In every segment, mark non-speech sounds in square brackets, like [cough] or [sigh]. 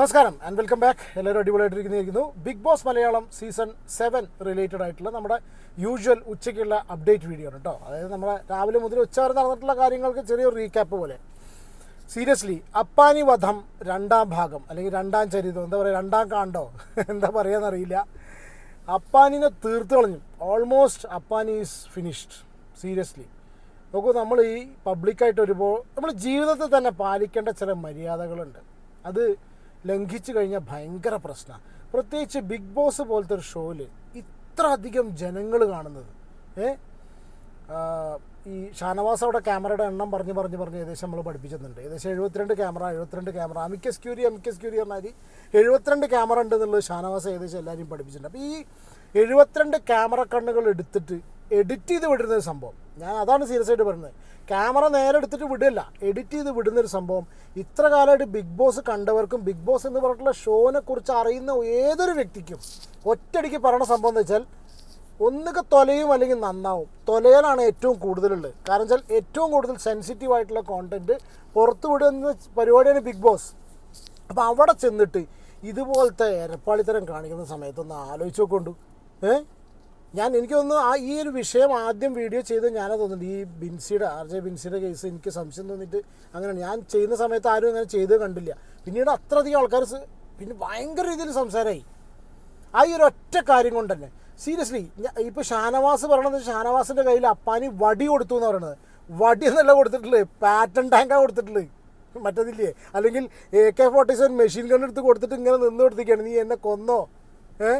നമസ്കാരം and welcome back എല്ലാവരും അടിപൊളിയായിട്ടിരിക്കുന്നു. Big boss Malayalam season seven related ആയിട്ടുള്ള നമ്മുടെ യൂഷ്വൽ ഉച്ചയ്ക്കുള്ള അപ്ഡേറ്റ് വീഡിയോ ആണ് കേട്ടോ അതായത് നമ്മുടെ രാവിലെ മുതൽ ഉച്ച വരെ നടന്നിട്ടുള്ള കാര്യങ്ങൾക്ക് ചെറിയൊരു റീക്യാപ്പ് പോലെ. സീരിയസ്ലി അപ്പാനി വധം രണ്ടാം ഭാഗം അല്ലെങ്കിൽ രണ്ടാം ചരിതം എന്താ പറയുക രണ്ടാം കാണ്ടോ [laughs] എന്താ പറയുകയെന്നറിയില്ല അപ്പാനിനെ തീർത്ത് കളഞ്ഞു. Almost Appani is finished seriously നോക്കൂ നമ്മൾ ഈ പബ്ലിക്കായിട്ട് വരുമ്പോൾ നമ്മൾ ജീവിതത്തിൽ തന്നെ പാലിക്കേണ്ട ചില മര്യാദകളുണ്ട്. അത് ലംഘിച്ചു കഴിഞ്ഞാൽ ഭയങ്കര പ്രശ്നമാണ് പ്രത്യേകിച്ച് ബിഗ് ബോസ് പോലത്തെ ഒരു ഷോയിൽ ഇത്ര അധികം ജനങ്ങൾ കാണുന്നത്. ഏ? ഈ ഷാനവാസ് അവിടെ ക്യാമറയുടെ എണ്ണം പറഞ്ഞ് പറഞ്ഞ് പറഞ്ഞ് ഏകദേശം നമ്മൾ പഠിപ്പിച്ചിട്ടുണ്ട്. ഏകദേശം എഴുപത്തിരണ്ട് ക്യാമറ എഴുപത്തിരണ്ട് camera amicus curiae amicus curiae പറഞ്ഞാൽ എഴുപത്തിരണ്ട് ക്യാമറ ഉണ്ട് എന്നുള്ളത് ഷാനവാസ് ഏകദേശം എല്ലാവരും പഠിപ്പിച്ചിട്ടുണ്ട്. അപ്പോൾ ഈ എഴുപത്തിരണ്ട് ക്യാമറ കണ്ണുകൾ എടുത്തിട്ട് എഡിറ്റ് ചെയ്ത് വിടുന്ന ഒരു സംഭവം. ഞാൻ അതാണ് സീരിയസ് ആയിട്ട് പറയുന്നത്. ക്യാമറ നേരെ എടുത്തിട്ട് വിടില്ല എഡിറ്റ് ചെയ്ത് വിടുന്ന ഒരു സംഭവം. ഇത്ര കാലമായിട്ട് ബിഗ് ബോസ് കണ്ടവർക്കും ബിഗ് ബോസ് എന്ന് പറഞ്ഞിട്ടുള്ള ഷോനെ കുറിച്ച് അറിയുന്ന ഏതൊരു വ്യക്തിക്കും ഒറ്റയടിക്ക് പറയണ സംഭവം എന്ന് വെച്ചാൽ ഒന്നുകിൽ തൊലയും അല്ലെങ്കിൽ നന്നാവും. തൊലയിലാണ് ഏറ്റവും കൂടുതലുള്ളത്. കാരണം വെച്ചാൽ ഏറ്റവും കൂടുതൽ സെൻസിറ്റീവ് ആയിട്ടുള്ള കോണ്ടന്റ് പുറത്തു വിടുന്ന പരിപാടിയാണ് ബിഗ് ബോസ് അപ്പോൾ അവിടെ ചെന്നിട്ട് ഇതുപോലത്തെ എരപ്പാളിത്തരം കാണിക്കുന്ന സമയത്തൊന്ന് ആലോചിച്ചു നോക്കൊണ്ടു ഏ? ഞാൻ എനിക്ക് തോന്നുന്നു ആ ഈ ഒരു വിഷയം ആദ്യം വീഡിയോ ചെയ്ത് ഞാനത് തോന്നുന്നുണ്ട് ഈ ബിൻസിയുടെ ആർ ജെ ബിൻസിയുടെ കേസ് എനിക്ക് സംശയം തോന്നിയിട്ട് അങ്ങനെ ഞാൻ ചെയ്യുന്ന സമയത്ത് ആരും അങ്ങനെ ചെയ്ത് കണ്ടില്ല. പിന്നീട് അത്രയധികം ആൾക്കാർ പിന്നെ ഭയങ്കര രീതിയിൽ സംസാരമായി ആ ഈ ഒരു ഒറ്റ കാര്യം കൊണ്ട് തന്നെ. സീരിയസ്ലി ഇപ്പോൾ ഷാനവാസ് പറയണത് ഷാനവാസിന്റെ കയ്യിൽ അപ്പാനി വടി കൊടുത്തു എന്ന് പറയണത്. വടി എന്നല്ല കൊടുത്തിട്ടുള്ളത്. പാറ്റൺ ടാങ്കാണ് കൊടുത്തിട്ടുള്ളത്. മറ്റതില്ലേ? അല്ലെങ്കിൽ A K forty seven machine gun എടുത്ത് കൊടുത്തിട്ട് ഇങ്ങനെ നിന്ന് കൊടുത്തിരിക്കുകയാണ്. നീ എന്നെ കൊന്നോ? ഏ?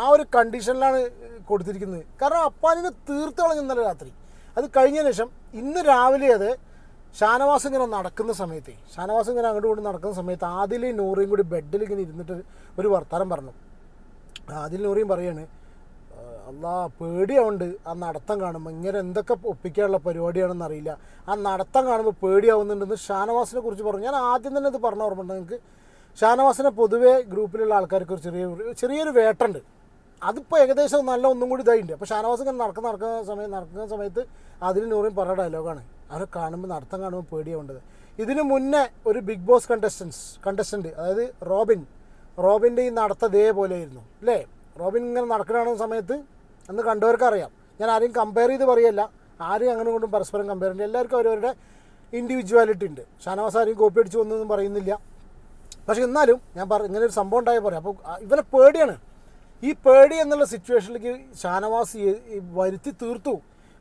ആ ഒരു കണ്ടീഷനിലാണ് കൊടുത്തിരിക്കുന്നത്. കാരണം അപ്പാനിനെ തീർത്ത് കളഞ്ഞു ഇന്നലെ രാത്രി. അത് കഴിഞ്ഞ ശേഷം ഇന്ന് രാവിലെ അത് ഷാനവാസ് ഇങ്ങനെ നടക്കുന്ന സമയത്ത് ഷാനവാസ് ഇങ്ങനെ അങ്ങോട്ട് കൊണ്ട് നടക്കുന്ന സമയത്ത് ആദിലും നൂറിയും കൂടി ബെഡിൽ ഇങ്ങനെ ഇരുന്നിട്ട് ഒരു വർത്തമാനം പറഞ്ഞു. ആദിൽ നൂറിയും പറയാണ് അല്ലാ പേടിയാവുണ്ട് ആ നടത്തം കാണുമ്പോൾ ഇങ്ങനെ എന്തൊക്കെ ഒപ്പിക്കാനുള്ള പരിപാടിയാണെന്ന് അറിയില്ല. ആ നടത്തം കാണുമ്പോൾ പേടിയാവുന്നുണ്ടെന്ന് ഷാനവാസിനെ കുറിച്ച് പറഞ്ഞു. ഞാൻ ആദ്യം തന്നെ ഇത് പറഞ്ഞ ഓർമ്മ നിങ്ങൾക്ക് ഷാനവാസിനെ പൊതുവേ ഗ്രൂപ്പിലുള്ള ആൾക്കാർക്ക് ഒരു ചെറിയ ചെറിയൊരു വേട്ടുണ്ട് അതിപ്പോൾ ഏകദേശം നല്ല ഒന്നും കൂടി ഇതായിട്ടുണ്ട്. അപ്പോൾ ഷാനവാസ് ഇങ്ങനെ നടക്കുന്ന നടക്കുന്ന സമയം നടക്കുന്ന സമയത്ത് അതിൽ നൂറിൻ പറഞ്ഞ ഡയലോഗാണ്. അവരെ കാണുമ്പോൾ നടത്തം കാണുമ്പോൾ പേടിയാവേണ്ടത് ഇതിനു മുന്നേ ഒരു ബിഗ് ബോസ് കണ്ടസ്റ്റൻസ് കണ്ടസ്റ്റന്റ് അതായത് റോബിൻ റോബിന്റെ ഈ നടത്തം ഇതേപോലെയായിരുന്നു അല്ലേ? റോബിൻ ഇങ്ങനെ നടക്കുന്ന സമയത്ത് അന്ന് കണ്ടവർക്ക് അറിയാം. ഞാൻ ആരെയും കമ്പയർ ചെയ്ത് പറയല്ല. ആരെയും അങ്ങനെ കൊണ്ടും പരസ്പരം കമ്പയർ ചെയ്യില്ല എല്ലാവർക്കും അവരവരുടെ ഇൻഡിവിജ്വാലിറ്റി ഉണ്ട്. ഷാനവാസ് ആരെയും കോപ്പി അടിച്ച് വന്നൊന്നും പറയുന്നില്ല. പക്ഷേ എന്നാലും ഞാൻ പറ ഇങ്ങനെ ഒരു സംഭവം ഉണ്ടായാൽ പറയാം അപ്പോൾ ഇവരെ പേടിയാണ്. ഈ പേടി എന്നുള്ള സിറ്റുവേഷനിലേക്ക് ഷാനവാസ് വരുത്തി തീർത്തു.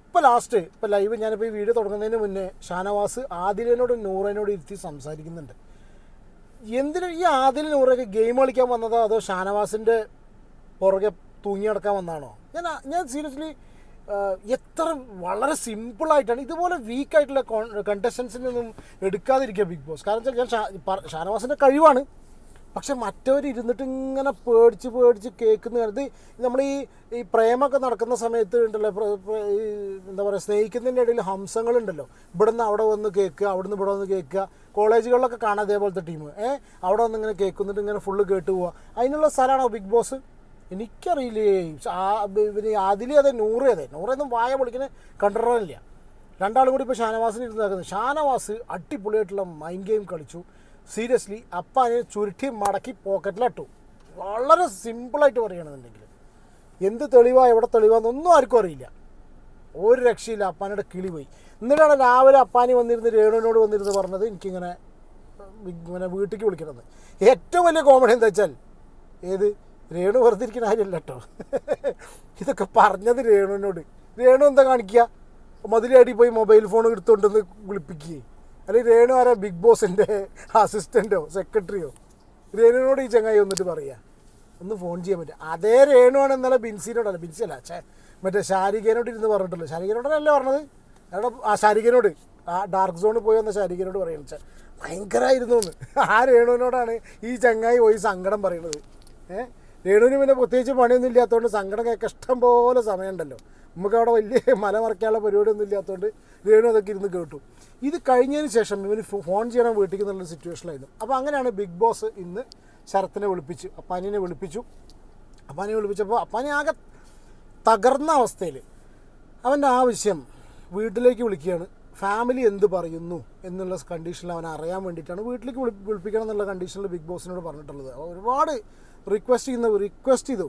ഇപ്പോൾ ലാസ്റ്റ് ഇപ്പോൾ ലൈവ് ഞാനിപ്പോൾ ഈ വീഡിയോ തുടങ്ങുന്നതിന് മുന്നേ ഷാനവാസ് ആദിലിനോടും നൂറിനോട് ഇരുത്തി സംസാരിക്കുന്നുണ്ട്. എന്തിനും ഈ ആദിൽ നൂറൊക്കെ ഗെയിം കളിക്കാൻ വന്നതോ? അതോ ഷാനവാസിന്റെ പുറകെ തൂങ്ങി നടക്കാൻ വന്നാണോ? ഞാൻ ഞാൻ സീരിയസ്ലി എത്ര വളരെ സിമ്പിളായിട്ടാണ് ഇതുപോലെ വീക്കായിട്ടുള്ള കണ്ടസ്റ്റൻസിനൊന്നും എടുക്കാതിരിക്കുക ബിഗ് ബോസ് കാരണം വെച്ചാൽ ഞാൻ ഷാനവാസിന്റെ കഴിവാണ്. പക്ഷെ മറ്റവർ ഇരുന്നിട്ട് ഇങ്ങനെ പേടിച്ച് പേടിച്ച് കേൾക്കുന്ന ഇത് നമ്മൾ ഈ ഈ പ്രേമൊക്കെ നടക്കുന്ന സമയത്ത് ഉണ്ടല്ലോ ഈ എന്താ പറയുക സ്നേഹിക്കുന്നതിന്റെ ഇടയിൽ ഹംസങ്ങളുണ്ടല്ലോ. ഇവിടെ നിന്ന് അവിടെ വന്ന് കേൾക്കുക അവിടെ നിന്ന് ഇവിടെ വന്ന് കേൾക്കുക. കോളേജുകളിലൊക്കെ കാണാം അതേപോലത്തെ ടീം. ഏ? അവിടെ വന്ന് ഇങ്ങനെ കേൾക്കുന്നിട്ട് ഇങ്ങനെ ഫുള്ള് കേട്ട് പോവുക അതിനുള്ള സ്ഥലമാണോ ബിഗ് ബോസ് എനിക്കറിയില്ലേ. ഇവന് ആദിലി അതെ നൂറ് അതെ. നൂറേന്നും വായ പൊളിക്കുന്ന കണ്ടിട്ടില്ല രണ്ടാളും കൂടി ഇപ്പോൾ ഷാനവാസിന് ഇരുന്ന് നടക്കുന്നത് ഷാനവാസ് അടിപൊളിയായിട്ടുള്ള മൈൻഡ് ഗെയിം കളിച്ചു. സീരിയസ്ലി അപ്പാനെ ചുരുട്ടി മടക്കി പോക്കറ്റിലിട്ടു. വളരെ സിമ്പിളായിട്ട് പറയുകയാണെന്നുണ്ടെങ്കിൽ എന്ത് തെളിവാ എവിടെ തെളിവാന്നൊന്നും ആർക്കും അറിയില്ല. ഒരു രക്ഷയില്ല അപ്പാനോട് കിളി പോയി. എന്നിട്ടാണ് രാവിലെ അപ്പാനി വന്നിരുന്ന് രേണുവിനോട് വന്നിരുന്ന് പറഞ്ഞത് എനിക്കിങ്ങനെ ഇങ്ങനെ വീട്ടിലേക്ക് വിളിക്കണമെന്ന്. ഏറ്റവും വലിയ കോമഡി എന്താ വെച്ചാൽ ഏത്? രേണു വെറുതെ കാര്യമല്ല കേട്ടോ ഇതൊക്കെ പറഞ്ഞത് രേണുവിനോട്. രേണു എന്താ കാണിക്കുക? മതിലടി പോയി മൊബൈൽ ഫോൺ എടുത്തുകൊണ്ടെന്ന് വിളിപ്പിക്കുകയെ അല്ലെങ്കിൽ രേണു ആരാ ബിഗ് ബോസിന്റെ അസിസ്റ്റന്റോ സെക്രട്ടറിയോ രേണുവിനോട് ഈ ചങ്ങായി വന്നിട്ട് പറയുക ഒന്ന് ഫോൺ ചെയ്യാൻ പറ്റും. അതേ രേണുവാണ് ഇന്നലെ ബിൻസിനോടല്ല ബിൻസി അല്ല ചേ മറ്റേ ഷാരികേനോട് ഇരുന്ന് പറഞ്ഞിട്ടല്ലോ ഷാരികേനോടല്ലേ പറഞ്ഞത്? അവിടെ ആ ഷാരികേനോട് ആ ഡാർക്ക് സോണിൽ പോയി വന്ന ഷാരികേനോട് പറയുന്നത് ചേ ഭയങ്കരമായിരുന്നു എന്ന്. ആ രേണുവിനോടാണ് ഈ ചങ്ങായി പോയി സങ്കടം പറയുന്നത് ഏഹ് രേണുവിന് പിന്നെ പ്രത്യേകിച്ച് പണിയൊന്നും ഇല്ലാത്തതുകൊണ്ട് സങ്കടം കേൾക്കാൻ ഇഷ്ടം പോലെ സമയമുണ്ടല്ലോ. നമുക്ക് അവിടെ വലിയ [laughs] മല മറക്കാനുള്ള പരിപാടിയൊന്നും ഇല്ലാത്തതുകൊണ്ട് രേണു അതൊക്കെ ഇരുന്ന് കേട്ടു. ഇത് കഴിഞ്ഞതിന് ശേഷം ഇവന് ഫോൺ ചെയ്യണം വീട്ടിൽ എന്നുള്ള സിറ്റുവേഷനായിരുന്നു അപ്പോൾ അങ്ങനെയാണ് ബിഗ് ബോസ് ഇന്ന് ശരത്തിനെ വിളിപ്പിച്ചു അപ്പാനിനെ വിളിപ്പിച്ചു. അപ്പാനെ വിളിപ്പിച്ചപ്പോൾ അപ്പാനി ആകെ തകർന്ന അവസ്ഥയിൽ അവന്റെ ആവശ്യം വീട്ടിലേക്ക് വിളിക്കുകയാണ്. ഫാമിലി എന്ത് പറയുന്നു എന്നുള്ള കണ്ടീഷനിൽ അവൻ അറിയാൻ വേണ്ടിയിട്ടാണ് വീട്ടിലേക്ക് വിളി വിളിപ്പിക്കണം എന്നുള്ള കണ്ടീഷനിൽ ബിഗ് ബോസിനോട് പറഞ്ഞിട്ടുള്ളത്. ഒരുപാട് റിക്വസ്റ്റ് ചെയ്യുന്ന റിക്വസ്റ്റ് ചെയ്തു.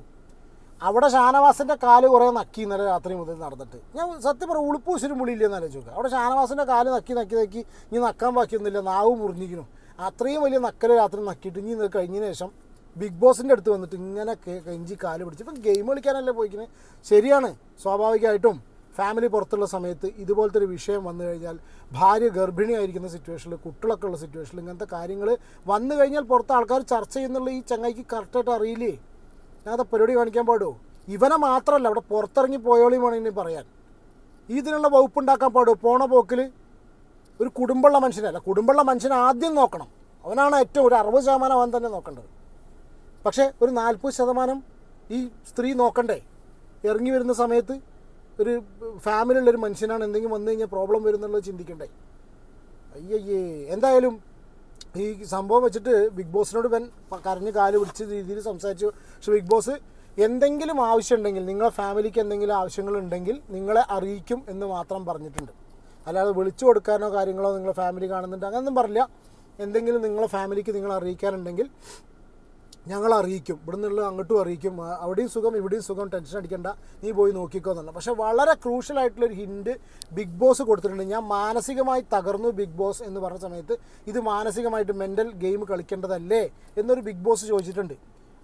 അവിടെ ഷാനവാസിന്റെ കാൽ കുറേ നക്കി ഇന്നലെ രാത്രി മുതൽ നടന്നിട്ട്. ഞാൻ സത്യം പറഞ്ഞ ഉളുപ്പൂശ്വരും മുളിയില്ലെന്ന് ആലോചിക്കുക അവിടെ ഷാനവാസിന്റെ കാൽ നക്കി നക്കി നക്കി ഇനി നക്കാൻ ബാക്കിയൊന്നുമില്ല നാവ് മുറിഞ്ഞിരിക്കുന്നു. അത്രയും വലിയ നക്കൽ രാത്രി നക്കിയിട്ട് ഇനി ഇന്നലെ കഴിഞ്ഞതിന് ശേഷം ബിഗ് ബോസിന്റെ അടുത്ത് വന്നിട്ട് ഇങ്ങനെ കെഞ്ചി കാൽ പിടിച്ച് ഇപ്പം ഗെയിം കളിക്കാനല്ലേ പോയിക്കുന്നത് ശരിയാണ് സ്വാഭാവികമായിട്ടും ഫാമിലി പുറത്തുള്ള സമയത്ത് ഇതുപോലത്തെ ഒരു വിഷയം വന്നു കഴിഞ്ഞാൽ ഭാര്യ ഗർഭിണിയായിരിക്കുന്ന സിറ്റുവേഷനിൽ കുട്ടികളൊക്കെ ഉള്ള സിറ്റുവേഷനിൽ ഇങ്ങനത്തെ കാര്യങ്ങൾ വന്നു കഴിഞ്ഞാൽ പുറത്ത് ആൾക്കാർ ചർച്ച ചെയ്യുന്നുള്ള ഈ ചങ്ങായിക്ക് കറക്റ്റായിട്ട് അറിയില്ലേ? ഞാനത് പരിപാടി കാണിക്കാൻ പാടുമോ ഇവനെ മാത്രമല്ല അവിടെ പുറത്തിറങ്ങി പോയോളിയും വേണം ഇനി പറയാൻ. ഇതിനുള്ള വകുപ്പുണ്ടാക്കാൻ പാടുമോ പോണ പോക്കിൽ ഒരു കുടുംബമുള്ള മനുഷ്യനല്ല കുടുംബമുള്ള മനുഷ്യനെ ആദ്യം നോക്കണം. അവനാണ് ഏറ്റവും ഒരു അറുപത് ശതമാനം അവൻ തന്നെ നോക്കേണ്ടത്. പക്ഷേ ഒരു നാൽപ്പത് ശതമാനം ഈ സ്ത്രീ നോക്കണ്ടേ? ഇറങ്ങി വരുന്ന സമയത്ത് ഒരു ഫാമിലിയുള്ളൊരു മനുഷ്യനാണ് എന്തെങ്കിലും വന്നു കഴിഞ്ഞാൽ പ്രോബ്ലം വരുന്നുള്ളത് ചിന്തിക്കണ്ടേ? അയ്യയ്യേ എന്തായാലും ഈ സംഭവം വെച്ചിട്ട് ബിഗ് ബോസിനോട് ഇവൻ കരഞ്ഞ് കാൽ പിടിച്ച രീതിയിൽ സംസാരിച്ചു. പക്ഷെ ബിഗ് ബോസ് എന്തെങ്കിലും ആവശ്യമുണ്ടെങ്കിൽ നിങ്ങളെ ഫാമിലിക്ക് എന്തെങ്കിലും ആവശ്യങ്ങൾ ഉണ്ടെങ്കിൽ നിങ്ങളെ അറിയിക്കും എന്ന് മാത്രം പറഞ്ഞിട്ടുണ്ട്. അല്ലാതെ വിളിച്ചു കൊടുക്കാനോ കാര്യങ്ങളോ നിങ്ങളെ ഫാമിലി കാണുന്നുണ്ട് അങ്ങനൊന്നും പറഞ്ഞില്ല. എന്തെങ്കിലും നിങ്ങളെ ഫാമിലിക്ക് നിങ്ങൾ അറിയിക്കാനുണ്ടെങ്കിൽ ഞങ്ങൾ അറിയിക്കും ഇവിടെ നിന്നുള്ള അങ്ങോട്ടും അറിയിക്കും. അവിടെയും സുഖം ഇവിടെയും സുഖം. ടെൻഷൻ അടിക്കണ്ട. നീ പോയി നോക്കിക്കോ എന്നുള്ള പക്ഷെ വളരെ ക്രൂഷ്യൽ ആയിട്ടുള്ളൊരു ഹിൻഡ് ബിഗ് ബോസ് കൊടുത്തിട്ടുണ്ട്. ഞാൻ മാനസികമായി തകർന്നു ബിഗ് ബോസ് എന്ന് പറഞ്ഞ സമയത്ത് ഇത് മാനസികമായിട്ട് മെന്റൽ ഗെയിം കളിക്കേണ്ടതല്ലേ എന്നൊരു ബിഗ് ബോസ് ചോദിച്ചിട്ടുണ്ട്.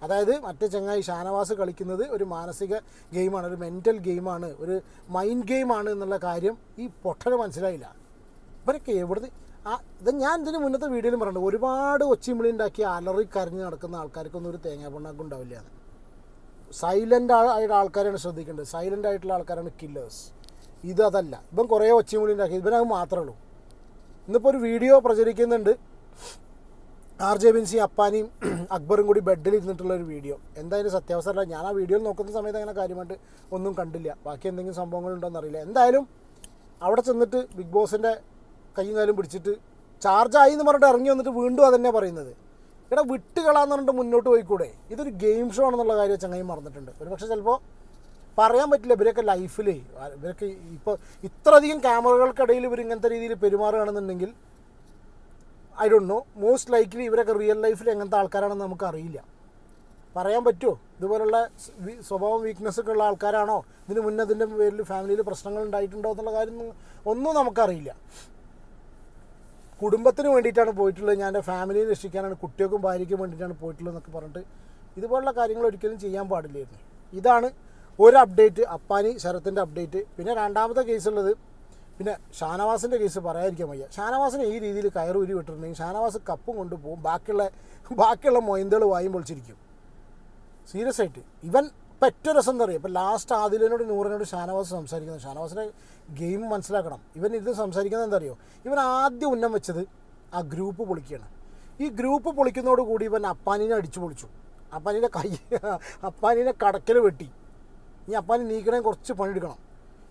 അതായത് മറ്റേ ചങ്ങായി ഷാനവാസ് കളിക്കുന്നത് ഒരു മാനസിക ഗെയിമാണ് ഒരു മെന്റൽ ഗെയിമാണ് ഒരു മൈൻഡ് ഗെയിമാണ് എന്നുള്ള കാര്യം ഈ പൊട്ടന് മനസ്സിലായില്ല. ഇവരൊക്കെ എവിടുന്ന് ഇത് ഞാൻ ഇതിന് മുന്നത്തെ വീഡിയോയിലും പറഞ്ഞിട്ടുണ്ട്. ഒരുപാട് ഒച്ചിമിളി ഉണ്ടാക്കി അലറി കരഞ്ഞ് നടക്കുന്ന ആൾക്കാർക്കൊന്നും ഒരു തേങ്ങ പൊണ്ണാക്കും ഉണ്ടാവില്ല. സൈലന്റ് ആയിട്ട് ആൾക്കാരാണ് ശ്രദ്ധിക്കേണ്ടത്. സൈലന്റ് ആയിട്ടുള്ള ആൾക്കാരാണ് കില്ലേഴ്സ് ഇത് അതല്ല. ഇവൻ കുറേ ഒച്ചിമിളി ഉണ്ടാക്കി. ഇവനത് മാത്രമേ ഉള്ളൂ. ഇന്നിപ്പോൾ ഒരു വീഡിയോ പ്രചരിക്കുന്നുണ്ട്. ആർ ജെ ബിൻസി അപ്പാനിയും [clears throat] അക്ബറും കൂടി ബെഡിൽ ഇരുന്നിട്ടുള്ള ഒരു വീഡിയോ. എന്തായാലും അല്ല ഞാൻ ആ വീഡിയോയിൽ നോക്കുന്ന സമയത്ത് അങ്ങനെ കാര്യമായിട്ട് ഒന്നും കണ്ടില്ല. ബാക്കി എന്തെങ്കിലും സംഭവങ്ങളുണ്ടോ എന്നറിയില്ല എന്തായാലും അവിടെ ചെന്നിട്ട് ബിഗ് ബോസിന്റെ കൈയും കാലും പിടിച്ചിട്ട് ചാർജായി എന്ന് പറഞ്ഞിട്ട് ഇറങ്ങി വന്നിട്ട് വീണ്ടും അതന്നെ പറയുന്നത്. ഇവിടെ വിട്ടുകളാന്ന് പറഞ്ഞിട്ട് മുന്നോട്ട് പോയിക്കൂടെ? ഇതൊരു ഗെയിം ഷോ ആണെന്നുള്ള കാര്യം ചങ്ങായി മറന്നിട്ടുണ്ട്. ഒരു പക്ഷേ ചിലപ്പോൾ പറയാൻ പറ്റില്ല ഇവരൊക്കെ ലൈഫിൽ ഇവരൊക്കെ ഇപ്പോൾ ഇത്രയധികം ക്യാമറകൾക്കിടയിൽ ഇവർ ഇങ്ങനത്തെ രീതിയിൽ പെരുമാറുകയാണെന്നുണ്ടെങ്കിൽ I don't know most likely ഇവരൊക്കെ റിയൽ ലൈഫിൽ എങ്ങനത്തെ ആൾക്കാരാണെന്ന് നമുക്ക് അറിയില്ല പറയാൻ പറ്റുമോ ഇതുപോലുള്ള സ്വഭാവം വീക്ക്നെസ് ഒക്കെ ഉള്ള ആൾക്കാരാണോ? ഇതിന് മുന്നേ അതിന്റെ പേരിൽ ഫാമിലിയിൽ പ്രശ്നങ്ങൾ ഉണ്ടായിട്ടുണ്ടോ എന്നുള്ള കാര്യം ഒന്നും നമുക്കറിയില്ല. കുടുംബത്തിന് വേണ്ടിയിട്ടാണ് പോയിട്ടുള്ളത്. ഞാൻ എന്റെ ഫാമിലിയെ രക്ഷിക്കാനാണ് കുട്ടികൾക്കും ഭാര്യയ്ക്കും വേണ്ടിയിട്ടാണ് പോയിട്ടുള്ളത് എന്നൊക്കെ പറഞ്ഞിട്ട് ഇതുപോലുള്ള കാര്യങ്ങൾ ഒരിക്കലും ചെയ്യാൻ പാടില്ലായിരുന്നു. ഇതാണ് ഒരു അപ്ഡേറ്റ് അപ്പാനി ശരത്തിന്റെ അപ്ഡേറ്റ് പിന്നെ രണ്ടാമത്തെ കേസുള്ളത് പിന്നെ ഷാനവാസിന്റെ കേസ് പറയാതിരിക്കാൻ വയ്യ. ഷാനവാസിനെ ഈ രീതിയിൽ കയറൂരി വിട്ടിട്ടുണ്ടെങ്കിൽ ഷാനവാസ് കപ്പും കൊണ്ടുപോകും. ബാക്കിയുള്ള ബാക്കിയുള്ള മൊയന്തകൾ വായും പൊളിച്ചിരിക്കും സീരിയസ് ആയിട്ട്. ഇവൻ ഇപ്പം ഏറ്റവും രസം എന്താ പറയുക ഇപ്പം ലാസ്റ്റ് ആദിലിനോട് നൂറിനോട് ഷാനവാസ് സംസാരിക്കുന്നത് ഷാനവാസിന്റെ ഗെയിം മനസ്സിലാക്കണം. ഇവൻ ഇത് സംസാരിക്കുന്നത് എന്താ അറിയോ? ഇവൻ ആദ്യം ഉന്നം വെച്ചത് ആ ഗ്രൂപ്പ് പൊളിക്കുകയാണ്. ഈ ഗ്രൂപ്പ് പൊളിക്കുന്നതോടുകൂടി ഇവൻ അപ്പാനിനെ അടിച്ചു പൊളിച്ചു. അപ്പാനിന്റെ കൈ അപ്പാനിനെ കടക്കൽ വെട്ടി. ഇനി അപ്പാനി നീക്കണേ കുറച്ച് പണിയെടുക്കണം.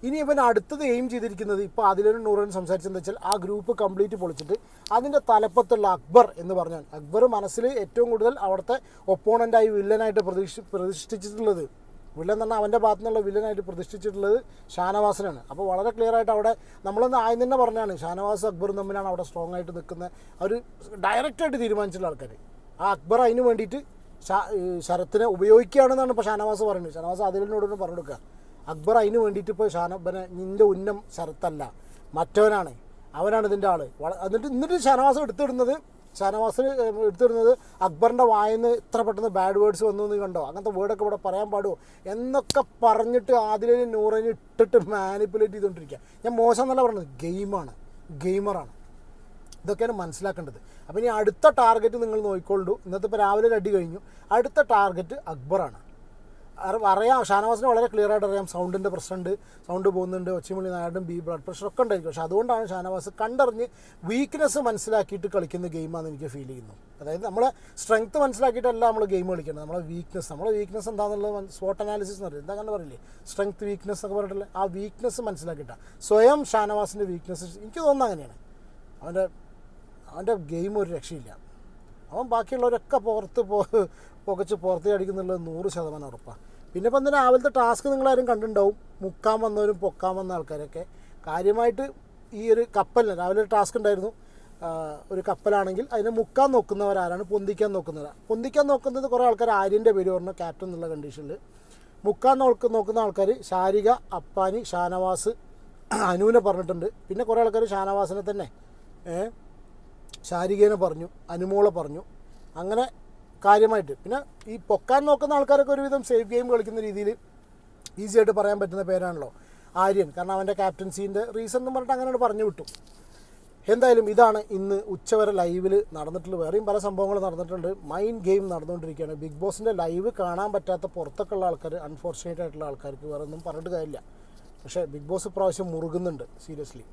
ഇനി ഇവൻ അടുത്തത് എയിം ചെയ്തിരിക്കുന്നത് ഇപ്പോൾ അതിലൊരു നൂറിനും സംസാരിച്ചെന്ന് വെച്ചാൽ ആ ഗ്രൂപ്പ് കംപ്ലീറ്റ് പൊളിച്ചിട്ട് അതിന്റെ തലപ്പത്തുള്ള അക്ബർ എന്ന് പറഞ്ഞാൽ അക്ബർ മനസ്സിൽ ഏറ്റവും കൂടുതൽ അവിടുത്തെ ഒപ്പോണന്റായി വില്ലനായിട്ട് പ്രതീക്ഷ പ്രതിഷ്ഠിച്ചിട്ടുള്ളത് വില്ലൻ പറഞ്ഞാൽ അവന്റെ ഭാഗത്തു നിന്നുള്ള വില്ലനായിട്ട് പ്രതിഷ്ഠിച്ചിട്ടുള്ളത് ഷാനവാസിനാണ്. അപ്പോൾ വളരെ ക്ലിയർ ആയിട്ട് അവിടെ നമ്മളൊന്ന് ആദ്യം തന്നെ പറഞ്ഞാണ് ഷാനവാസ് അക്ബറും തമ്മിലാണ് അവിടെ സ്ട്രോങ് ആയിട്ട് നിൽക്കുന്ന അവർ ഡയറക്റ്റായിട്ട് തീരുമാനിച്ചിട്ടുള്ള ആൾക്കാർ ആ അക്ബർ അതിന് വേണ്ടിയിട്ട് ശരത്തിനെ ഉപയോഗിക്കുകയാണെന്നാണ് ഇപ്പോൾ ഷാനവാസ് പറയുന്നത്. ഷാനവാസ് അതിലിനോടൊന്ന് പറഞ്ഞു കൊടുക്കുക. അക്ബർ അതിന് വേണ്ടിയിട്ട് ഇപ്പോൾ ഷാനബനെ നിന്റെ ഉന്നം ശരത്തല്ല മറ്റവനാണ് അവനാണ് ഇതിന്റെ ആൾ എന്നിട്ട് എന്നിട്ട് ഷാനവാസ് എടുത്തിടുന്നത് ഷാനവാസ് എടുത്തിരുന്നത് അക്ബറിന്റെ വായന്ന് ഇത്ര പെട്ടെന്ന് ബാഡ് വേർഡ്സ് വന്നു എന്ന് കണ്ടോ? അങ്ങനത്തെ വേർഡൊക്കെ ഇവിടെ പറയാൻ പാടുമോ എന്നൊക്കെ പറഞ്ഞിട്ട് ആദ്യം നൂറിന് ഇട്ടിട്ട് മാനിപ്പുലേറ്റ് ചെയ്തുകൊണ്ടിരിക്കുക ഞാൻ മോശം എന്നല്ല പറഞ്ഞത് ഗെയിമാണ് ഗെയിമറാണ് ഇതൊക്കെയാണ് മനസ്സിലാക്കേണ്ടത്. അപ്പോൾ ഇനി അടുത്ത ടാർഗറ്റ് നിങ്ങൾ നോക്കിക്കൊള്ളൂ. ഇന്നത്തെ ഇപ്പോൾ രാവിലെ ഒരു അടി കഴിഞ്ഞു. അടുത്ത ടാർഗറ്റ് അക്ബറാണ്. അറിയാം. ഷാനവാസിന് വളരെ ക്ലിയർ ആയിട്ട് അറിയാം. സൗണ്ടിന്റെ പ്രശ്നമുണ്ട്. സൗണ്ട് പോകുന്നുണ്ട്. ഒച്ചിമുള്ളി നാടും ബി ബ്ലഡ് പ്രഷർ ഒക്കെ ഉണ്ടായിരിക്കും. പക്ഷെ അതുകൊണ്ടാണ് ഷാനവാസ് കണ്ടറിഞ്ഞ് വീക്ക്നെസ് മനസ്സിലാക്കിയിട്ട് കളിക്കുന്ന ഗെയിമാണെന്ന് എനിക്ക് ഫീൽ ചെയ്യുന്നു. അതായത് നമ്മളെ സ്ട്രെങ്ത് മനസ്സിലാക്കിയിട്ടല്ല നമ്മൾ ഗെയിം കളിക്കുന്നത് നമ്മളെ വീക്ക്നെസ് നമ്മളെ വീക്ക്നെസ് എന്താണെന്നുള്ളത് സ്പോട്ട് അനാലിസിസ് എന്ന് പറയുന്നത് എന്താ പറയില്ലേ? സ്ട്രെങ്ത് വീക്ക്നെസ് എന്നൊക്കെ പറഞ്ഞിട്ടില്ല ആ വീക്ക്നെസ് മനസ്സിലാക്കിയിട്ടാണ് സ്വയം ഷാനവാസിന്റെ വീക്ക്നെസ് എനിക്ക് തോന്നുന്നത് അങ്ങനെയാണ്. അവന്റെ അവന്റെ ഗെയിം ഒരു രക്ഷയില്ല. അവൻ ബാക്കിയുള്ളവരൊക്കെ പുറത്ത് പോ പുകച്ച് പുറത്തേക്ക് അടിക്കുന്നുള്ളത് നൂറ് ശതമാനം ഉറപ്പാണ് പിന്നെ ഇപ്പം തന്നെ രാവിലത്തെ ടാസ്ക് നിങ്ങളാരും കണ്ടിട്ടുണ്ടാവും. മുക്കാൻ വന്നവരും പൊക്കാൻ വന്ന ആൾക്കാരൊക്കെ. കാര്യമായിട്ട് ഈ ഒരു കപ്പലിന് രാവിലെ ഒരു ടാസ്ക് ഉണ്ടായിരുന്നു. ഒരു കപ്പലാണെങ്കിൽ അതിനെ മുക്കാൻ നോക്കുന്നവരാരാണ് പൊന്തിക്കാൻ നോക്കുന്നവർ പൊന്തിക്കാൻ നോക്കുന്നത് കുറേ ആൾക്കാർ ആര്യന്റെ പേര് പറഞ്ഞു ക്യാപ്റ്റൻ എന്നുള്ള കണ്ടീഷനിൽ മുക്കാൻ നോക്ക് നോക്കുന്ന ആൾക്കാർ ശാരിക അപ്പാനി ഷാനവാസ് അനുവിനെ പറഞ്ഞിട്ടുണ്ട്. പിന്നെ കുറേ ആൾക്കാർ ഷാനവാസിനെ തന്നെ ശാരികേനെ പറഞ്ഞു അനുമോളെ പറഞ്ഞു. അങ്ങനെ കാര്യമായിട്ട്. പിന്നെ ഈ പൊക്കാൻ നോക്കുന്ന ആൾക്കാരൊക്കെ ഒരുവിധം സേഫ് ഗെയിം കളിക്കുന്ന രീതിയിൽ ഈസി ആയിട്ട് പറയാൻ പറ്റുന്ന പേരാണല്ലോ ആര്യൻ. കാരണം അവന്റെ ക്യാപ്റ്റൻസീന്റെ റീസൺ എന്ന് പറഞ്ഞിട്ട് അങ്ങനെ പറഞ്ഞു വിട്ടു. എന്തായാലും ഇതാണ് ഇന്ന് ഉച്ചവരെ ലൈവിൽ നടന്നിട്ടുള്ള വേറെയും പല സംഭവങ്ങളും നടന്നിട്ടുണ്ട്. മൈൻഡ് ഗെയിം നടന്നുകൊണ്ടിരിക്കുകയാണ്. ബിഗ് ബോസിന്റെ ലൈവ് കാണാൻ പറ്റാത്ത പുറത്തൊക്കെ ഉള്ള ആൾക്കാർ അൺഫോർച്ചുനേറ്റ് ആയിട്ടുള്ള ആൾക്കാർക്ക് വേറെ ഒന്നും പറഞ്ഞിട്ട് കാര്യമില്ല. പക്ഷേ ബിഗ് ബോസ് പ്രാവശ്യം മുറുകുന്നുണ്ട് സീരിയസ്ലി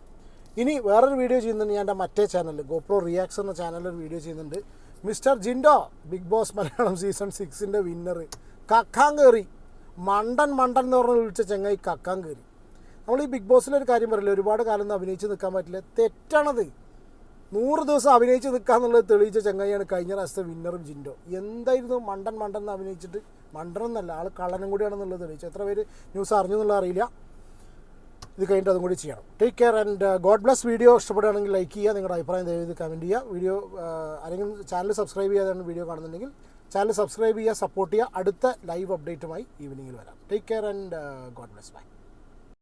ഇനി വേറൊരു വീഡിയോ ചെയ്യുന്നുണ്ട് ഞാൻ എന്റെ മറ്റേ ചാനൽ ഗോപ്രോ റിയാക്സ് എന്ന ചാനലിൽ ഒരു വീഡിയോ ചെയ്യുന്നുണ്ട്. Mister Jinto big boss Malayalam season സിക്സിന്റെ വിന്നർ കക്കാൻ കയറി മണ്ടൻ മണ്ടൻ എന്ന് പറഞ്ഞ് വിളിച്ച ചെങ്ങായി കക്കാൻ കയറി നമ്മൾ ഈ ബിഗ് ബോസിലൊരു കാര്യം പറയില്ല? ഒരുപാട് കാലം ഒന്നും അഭിനയിച്ച് നിൽക്കാൻ പറ്റില്ല. തെറ്റാണത്. നൂറ് ദിവസം അഭിനയിച്ച് നിൽക്കുക എന്നുള്ളത് തെളിയിച്ച ചെങ്ങായിയാണ് കഴിഞ്ഞ പ്രാവശ്യത്തെ വിന്നറും ജിൻഡോ. എന്തായിരുന്നു മണ്ടൻ മണ്ടൻ എന്ന് അഭിനയിച്ചിട്ട്? മണ്ടൻ എന്നല്ല ആൾ കള്ളനും കൂടിയാണെന്നുള്ളത് തെളിയിച്ചു എത്ര പേര് ന്യൂസ് അറിഞ്ഞു അറിയില്ല. ഇത് കഴിഞ്ഞിട്ട് അതും കൂടി ചെയ്യണം. Take care and god bless video ഇഷ്ടപ്പെടുകയാണെങ്കിൽ ലൈക്ക് ചെയ്യുക. നിങ്ങളുടെ അഭിപ്രായം ദയവീത് കമന്റ് ചെയ്യുക. വീഡിയോ അല്ലെങ്കിൽ ചാനൽ സബ്സ്ക്രൈബ് ചെയ്യാതെ വീഡിയോ കാണുന്നുണ്ടെങ്കിൽ ചാനൽ സബ്സ്ക്രൈബ് ചെയ്യുക സപ്പോർട്ട് ചെയ്യുക. അടുത്ത ലൈവ് അപ്ഡേറ്റുമായി ഈവനിങ്ങിൽ വരാം. Take care and god bless bye